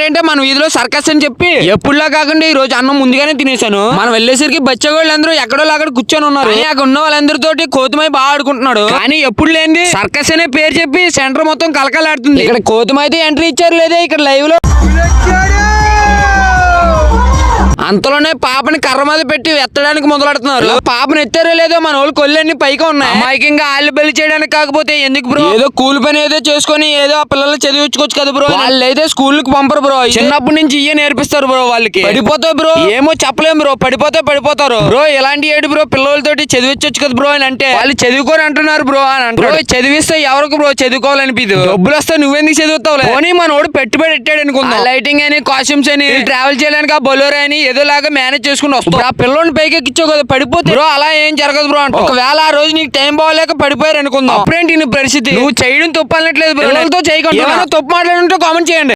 ఏంటంటే మన వీధిలో సర్కస్ అని చెప్పి. ఎప్పుడులా కాకుండా ఈ రోజు అన్నం ముందుగానే తినేశాను. మనం వెళ్ళేసరికి బచ్చగోళ్ళు అందరూ ఎక్కడో అక్కడ కూర్చొని ఉన్నారు. అక్కడ ఉన్న వాళ్ళందరితోటి కోతుమై బాగా ఆడుకుంటున్నాడు. కానీ ఎప్పుడు లేని సర్కస్ అనే పేరు చెప్పి సెంటర్ మొత్తం కలకలాడుతుంది ఇక్కడ కోతుమ అయితే ఎంట్రీ ఇచ్చారు లేదే ఇక్కడ లైవ్లో? అంతలోనే పాపని కర్ర మీద పెట్టి ఎత్తడానికి మొదలెడుతున్నారు. పాపని ఎత్తారో లేదో మన వాళ్ళు కొల్లన్నీ పైగా ఉన్నాయి. అమాయకంగా ఆళ్ళు బెల్లి చేయడానికి కాకపోతే ఎందుకు బ్రో? ఏదో కూలి పని ఏదో చేసుకొని ఏదో ఆ పిల్లలు చదివించుకోవచ్చు కదా బ్రో వాళ్ళు అయితే స్కూల్కి పంపరు బ్రో. చిన్నప్పటి నుంచి ఇయ్యే నేర్పిస్తారు బ్రో వాళ్ళకి. పడిపోతావు బ్రో. ఏమో చెప్పలేం బ్రో. పడిపోతే పడిపోతారు. బ్రో ఎలాంటి ఏడు బ్రో పిల్లలతోటి చదివించవచ్చు కదా బ్రో అని అంటే. వాళ్ళు చదువుకోని అంటున్నారు బ్రో అని అంటారు చదివిస్తే ఎవరికి బ్రో చదువుకోవాలనిపిదు? డబ్బులు వస్తే నువ్వెందుకు చదువుతావు పోనీ మనోడు పెట్టుబడి పెట్టాడు అనుకుందా. లైటింగ్ అని కాస్ట్యూమ్స్ అని ట్రావెల్ చేయడానికి ఆ బొలోర్ అని ఏదో లాగా మేనేజ్ చేసుకుని వస్తాం ఆ పిల్లని పైకి ఎక్కించావు కదా పడిపోతే బ్రో అలా ఏం జరగదు బ్రో అంటే ఒకవేళ ఆ రోజు నీకు టైం బాగోలేక పడిపోయారు అనుకుందాం అప్పుడేంటి నీ పరిస్థితి? నువ్వు చేయడం తప్పు అనట్లేదు బ్రో. చేయకుండా తప్పు మాట్లాడుంటే కామెంట్ చేయండి.